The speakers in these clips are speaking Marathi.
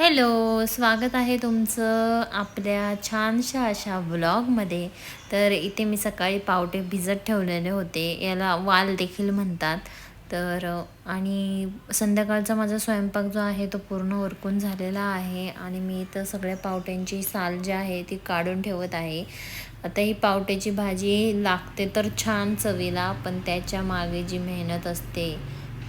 हॅलो स्वागत आहे तुमचं आपल्या छानशा अशा व्लॉगमध्ये. तर इथे मी सकाळी पावटे भिजत ठेवलेले होते याला वाल देखील म्हणतात. तर आणि संध्याकाळचा माझा स्वयंपाक जो आहे तो पूर्ण उरकून झालेला आहे आणि मी इथं सगळ्या पावट्यांची साल जी आहे ती काढून ठेवत आहे. आता ही पावट्याची भाजी लागते तर छान चवीला पण त्याच्यामागे जी मेहनत असते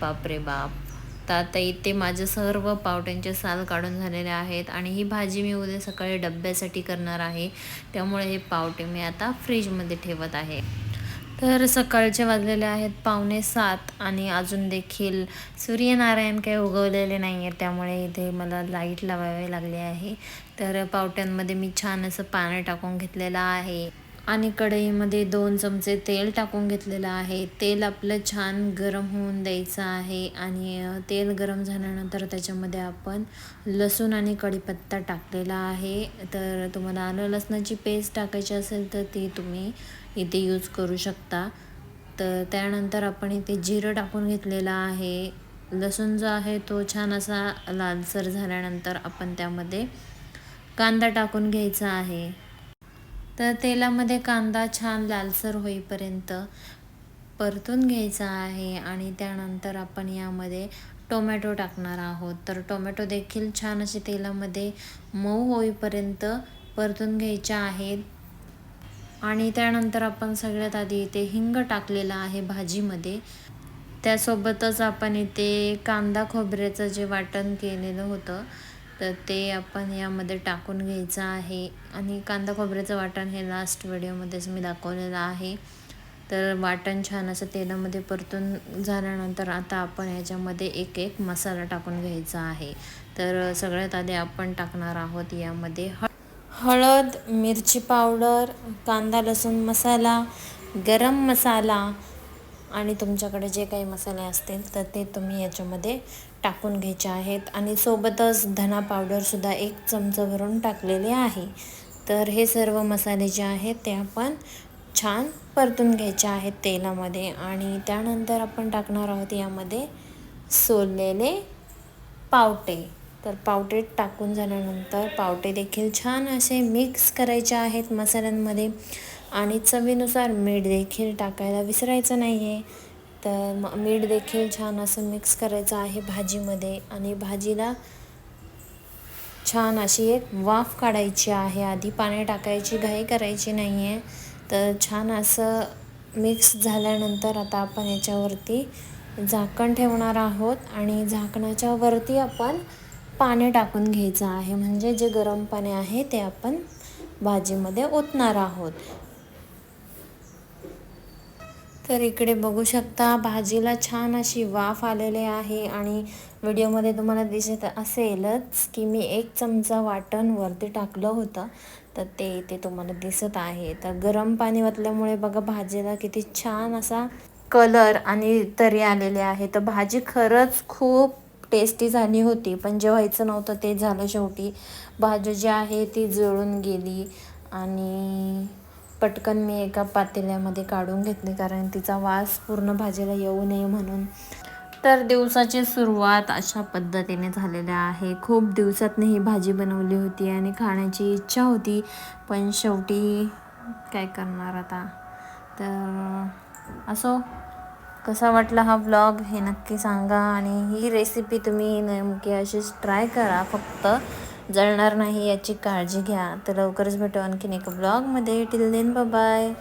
बापरे बाप. तर आता इथे माझं सर्व पावट्यांचे साल काढून झालेले आहेत आणि ही भाजी मी उद्या सकाळी डब्यासाठी करणार आहे. त्यामुळे हे पावटे मी आता फ्रीजमध्ये ठेवत आहे. तर सकाळचे वाजलेले आहेत पावणे सात आणि अजून देखील सूर्यनारायण काही उगवलेले नाही आहेत त्यामुळे इथे मला लाइट लावावे लागले आहे. तर पावट्यांमध्ये मी छान असं पाणी टाकून घेतलेलं आहे. आणि कढईमध्ये दोन चमचे तेल टाकून घेतलेलं आहे. तेल आपलं छान गरम होऊन द्यायचं आहे आणि तेल गरम झाल्यानंतर त्याच्यामध्ये आपण लसूण आणि कढीपत्ता टाकलेला आहे. तर तुम्हाला आलं लसणाची पेस्ट टाकायची असेल तर ती तुम्ही इथे यूज करू शकता. तर त्यानंतर आपण इथे जिरं टाकून घेतलेलं आहे. लसूण जो आहे तो छान असा लालसर झाल्यानंतर आपण त्यामध्ये कांदा टाकून घ्यायचा आहे. तर तेलामध्ये कांदा छान लालसर होईपर्यंत परतून घ्यायचा आहे आणि त्यानंतर आपण यामध्ये टोमॅटो टाकणार आहोत. तर टोमॅटो देखील छान असे तेलामध्ये मऊ होईपर्यंत परतून घ्यायचे आहेत. आणि त्यानंतर आपण सगळ्यात आधी इथे हिंग टाकलेला आहे भाजीमध्ये. त्यासोबतच आपण इथे कांदा खोबऱ्याचं जे वाटण केलेलं होतं तर ते आपण यामध्ये टाकून घ्यायचं आहे. आणि कांदा खोबऱ्याचं वाटण हे लास्ट व्हिडिओमध्येच मी दाखवलेलं आहे. तर वाटण छान असं तेलामध्ये परतून झाल्यानंतर आता आपण ह्याच्यामध्ये एक एक मसाला टाकून घ्यायचा आहे. तर सगळ्यात आधी आपण टाकणार आहोत यामध्ये हळ हळद मिरची पावडर कांदा लसूण मसाला गरम मसाला आणि तुमच्याकडे जे काही मसाले असतील तर ते तुम्ही याच्यामध्ये टाकून घ्यायचे आहेत. आणि सोबतच धना पावडरसुद्धा एक चमचा भरून टाकलेले आहे. तर हे सर्व मसाले जे आहेत ते आपण छान परतून घ्यायचे आहेत तेलामध्ये. आणि त्यानंतर आपण टाकणार आहोत यामध्ये सोललेले पावटे. तर पावटे टाकून झाल्यानंतर पावटे देखील छान असे मिक्स करायचे आहेत मसाल्यांमध्ये. आणि चवीनुसार मीठ देखील टाकायला विसरायचं नाही आहे तर म मीठ देखील छान असं मिक्स करायचं आहे भाजीमध्ये आणि भाजीला छान अशी एक वाफ काढायची आहे. आधी पाणी टाकायची घाई करायची नाही आहे तर छान असं मिक्स झाल्यानंतर आता आपण याच्यावरती झाकण ठेवणार आहोत आणि झाकणाच्या वरती आपण पाणी टाकून घ्यायचं आहे. म्हणजे जे गरम पाणी आहे ते आपण भाजीमध्ये ओतणार आहोत. तर इकडे बघू शकता भाजीला छान अशी वाफ आलेली आहे आणि व्हिडिओमध्ये तुम्हाला दिसत असेलच की मी एक चमचा वाटण वरती टाकलं होतं तर ते इथे तुम्हाला दिसत आहे. तर गरम पाणी वतल्यामुळे बघा भाजीला किती छान असा कलर आणि तरी आलेले आहे. तर भाजी खरंच खूप टेस्टी झाली होती पण जे व्हायचं नव्हतं ते झालं शेवटी. भाजी जी आहे ती जळून गेली आणि पटकन मी एका पातेल्यामध्ये काढून घेतली कारण तिचा वास पूर्ण भाजीला येऊ नये म्हणून. तर दिवसाची सुरुवात अशा पद्धतीने झालेल्या आहे. खूप दिवसातनं ही भाजी बनवली होती आणि खाण्याची इच्छा होती पण शेवटी काय करणार आता? तर असो कसा वाटला हा ब्लॉग हे नक्की सांगा आणि ही रेसिपी तुम्ही नेमकी अशीच ट्राय करा. फक्त जळणार नाही याची काळजी घ्या. तर लवकरच भेटू आणखीन एका ब्लॉगमध्ये टिल देन बाय